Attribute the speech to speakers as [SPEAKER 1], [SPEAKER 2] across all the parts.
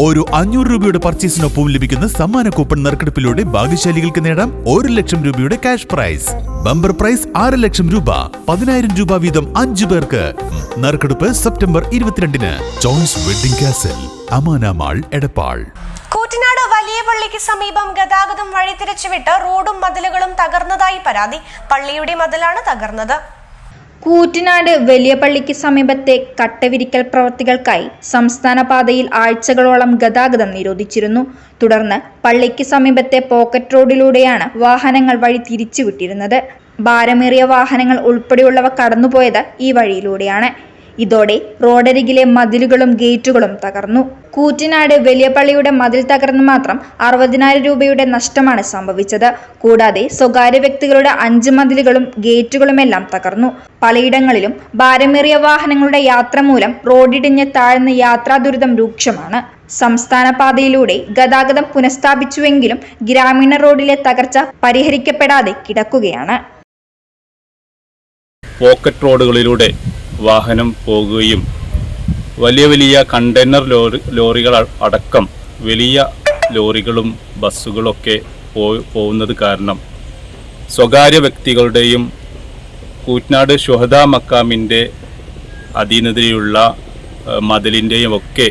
[SPEAKER 1] ഓരോ അഞ്ഞൂറ് രൂപയുടെ പർച്ചേസിനൊപ്പം ലഭിക്കുന്ന സമ്മാന കൂപ്പൺ നറുക്കെടുപ്പിലൂടെ ഭാഗ്യശാലികൾക്ക് നേടാം ഒരു ലക്ഷം രൂപയുടെ ക്യാഷ് പ്രൈസ് ബമ്പർ പ്രൈസ് ആറ് ലക്ഷം രൂപ. പതിനായിരം രൂപ വീതം അഞ്ചു പേർക്ക്. നറുക്കെടുപ്പ് സെപ്റ്റംബർ ഇരുപത്തിരണ്ടിന്. ചോയ്സ് വെഡിംഗ് കാസൽ അമാനാമാൾ എടപ്പാൾ.
[SPEAKER 2] കൂറ്റനാട് വലിയ പള്ളിക്ക് സമീപം ഗതാഗതം വഴിതിരിച്ചുവിട്ട് റോഡും മതിലുകളും തകർന്നതായി പരാതി. പള്ളിയുടെ മതിലാണ് തകർന്നത്.
[SPEAKER 3] കൂറ്റനാട് വലിയപള്ളിക്ക് സമീപത്തെ കട്ടവിരിക്കൽ പ്രവർത്തികൾക്കായി സംസ്ഥാന പാതയിൽ ആഴ്ചകളോളം ഗതാഗതം നിരോധിച്ചിരുന്നു. തുടർന്ന് പള്ളിക്ക് സമീപത്തെ പോക്കറ്റ് റോഡിലൂടെയാണ് വാഹനങ്ങൾ വഴി തിരിച്ചുവിട്ടിരുന്നത്. ഭാരമേറിയ വാഹനങ്ങൾ ഉൾപ്പെടെയുള്ളവ കടന്നുപോയത് ഈ വഴിയിലൂടെയാണ്. ഇതോടെ റോഡരികിലെ മതിലുകളും ഗേറ്റുകളും തകർന്നു. കൂറ്റിനാട് വലിയപള്ളിയുടെ മതിൽ തകർന്ന് മാത്രം അറുപതിനായിരം രൂപയുടെ നഷ്ടമാണ് സംഭവിച്ചത്. കൂടാതെ സ്വകാര്യ വ്യക്തികളുടെ അഞ്ച് മതിലുകളും ഗേറ്റുകളുമെല്ലാം തകർന്നു. പലയിടങ്ങളിലും ഭാരമേറിയ വാഹനങ്ങളുടെ യാത്ര മൂലം റോഡിടിഞ്ഞ് താഴ്ന്ന യാത്രാ ദുരിതം രൂക്ഷമാണ്. സംസ്ഥാന പാതയിലൂടെ ഗതാഗതം പുനഃസ്ഥാപിച്ചുവെങ്കിലും ഗ്രാമീണ റോഡിലെ തകർച്ച പരിഹരിക്കപ്പെടാതെ കിടക്കുകയാണ്.
[SPEAKER 4] പോക്കറ്റ് റോഡുകളിലൂടെ വാഹനം പോകുകയും വലിയ വലിയ കണ്ടെയ്നർ ലോറി ലോറികൾ അടക്കം വലിയ ലോറികളും ബസ്സുകളൊക്കെ പോ പോകുന്നത് കാരണം സ്വകാര്യ വ്യക്തികളുടെയും കൂറ്റനാട് ഷുഹദ മക്കാമിന്റെ അധീനതയിലുള്ള മതിലിന്റെയും ഒക്കെ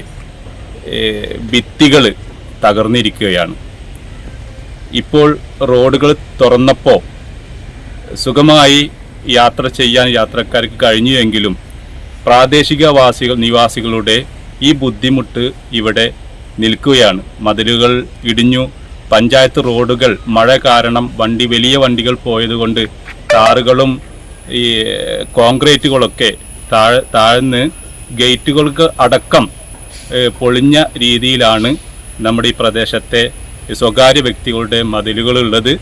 [SPEAKER 4] ഭിത്തികൾ തകർന്നിരിക്കുകയാണ്. ഇപ്പോൾ റോഡുകൾ തുറന്നപ്പോൾ സുഗമമായി യാത്ര ചെയ്യാൻ യാത്രക്കാർക്ക് കഴിഞ്ഞുവെങ്കിലും പ്രാദേശികവാസികൾ നിവാസികളുടെ ഈ ബുദ്ധിമുട്ട് ഇവിടെ നിൽക്കുകയാണ്. മതിലുകൾ ഇടിഞ്ഞു. പഞ്ചായത്ത് റോഡുകൾ മഴ കാരണം വണ്ടി വലിയ വണ്ടികൾ പോയതുകൊണ്ട് കാറുകളും ഈ കോൺക്രീറ്റുകളൊക്കെ താഴ് താഴ്ന്ന് ഗേറ്റുകൾക്ക് അടക്കം പൊളിഞ്ഞ രീതിയിലാണ് നമ്മുടെ ഈ പ്രദേശത്തെ സ്വകാര്യ വ്യക്തികളുടെ മതിലുകളുള്ളത്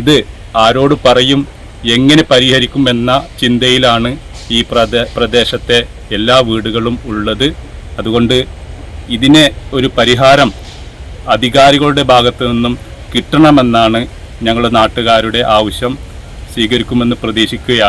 [SPEAKER 4] ഇത് ആരോട് പറയും? എങ്ങനെ പരിഹരിക്കുമെന്ന ചിന്തയിലാണ് ഈ പ്രദേ പ്രദേശത്തെ എല്ലാ വീടുകളും ഉള്ളത്. അതുകൊണ്ട് ഇതിനെ ഒരു പരിഹാരം അധികാരികളുടെ ഭാഗത്തു നിന്നും കിട്ടണമെന്നാണ് ഞങ്ങളുടെ നാട്ടുകാരുടെ ആവശ്യം. സ്വീകരിക്കുമെന്ന് പ്രതീക്ഷിക്കുകയാണ്.